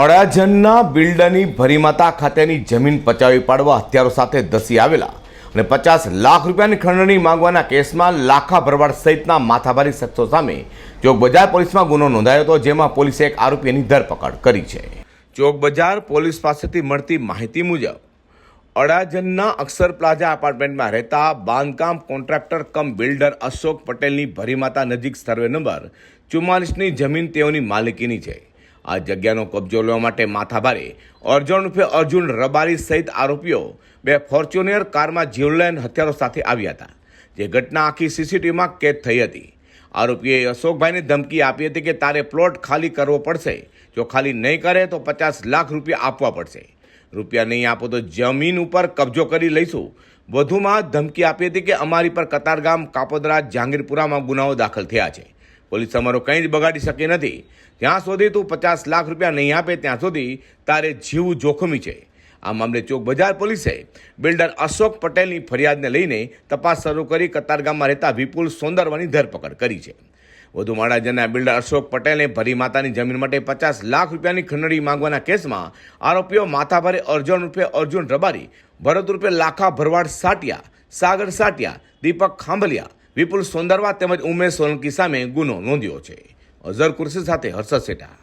અડાજણના બિલ્ડરની ભરીમાતા ખાતેની જમીન પચાવી પાડવા હથિયારો સાથે ધસી આવેલા અને પચાસ લાખ રૂપિયાની ખંડણી માંગવાના કેસમાં લાખા ભરવાડ સહિતના માથાભારી શખ્સો સામે ચોક બજાર પોલીસમાં ગુનો નોંધાયો હતો, જેમાં પોલીસે એક આરોપીની ધરપકડ કરી છે. ચોક બજાર પોલીસ પાસેથી મળતી માહિતી મુજબ, અડાજણના અક્ષર પ્લાઝા એપાર્ટમેન્ટમાં રહેતા બાંધકામ કોન્ટ્રાક્ટર કમ બિલ્ડર અશોક પટેલની ભરીમાતા નજીક સર્વે નંબર ચુમ્માલીસની જમીન તેઓની માલિકીની છે. આ જગ્યાનો કબજો લેવા માટે માથાભારે અર્જુન ઉર્ફે અર્જુન રબારી સહિત આરોપીઓ બે ફોર્ચ્યુનિયર કારમાં જીવલેન હથિયારો સાથે આવ્યા હતા, જે ઘટના આખી સીસીટીવીમાં કેદ થઈ હતી. આરોપીએ અશોકભાઈને ધમકી આપી હતી કે તારે પ્લોટ ખાલી કરવો પડશે. જો ખાલી નહીં કરે તો પચાસ લાખ રૂપિયા આપવા પડશે. રૂપિયા નહીં આપો તો જમીન ઉપર કબજો કરી લઈશું. વધુમાં ધમકી આપી હતી કે અમારી પર કતારગામ, કાપોદરા જહાંગીરપુરામાં ગુનાઓ દાખલ થયા છે. પોલીસ તમારો કંઈ જ બગાડી શકી નથી. જ્યાં સુધી તું પચાસ લાખ રૂપિયા નહીં આપે, ત્યાં સુધી તારે જીવ જોખમી છે. આ મામલે ચોક બજાર પોલીસે બિલ્ડર અશોક પટેલની ફરિયાદને લઈને તપાસ શરૂ કરી કતારગામમાં રહેતા વિપુલ સોંદરવાની ધરપકડ કરી છે. વધુ માળાજના બિલ્ડર અશોક પટેલે ભરી માતાની જમીન માટે પચાસ લાખ રૂપિયાની ખંડણી માંગવાના કેસમાં આરોપીઓ માથાભારે અર્જુન રૂપે અર્જુન રબારી, ભરત રૂપે લાખા ભરવાડ સાટિયા, સાગર સાટિયા, દીપક ખાંભલિયા વિપુલ સોંદરવા તેમજ ઉમેશ સોલંકી સામે ગુનો નોંધ્યો છે. અઝર કુર્સી સાથે હર્ષદ સેઠા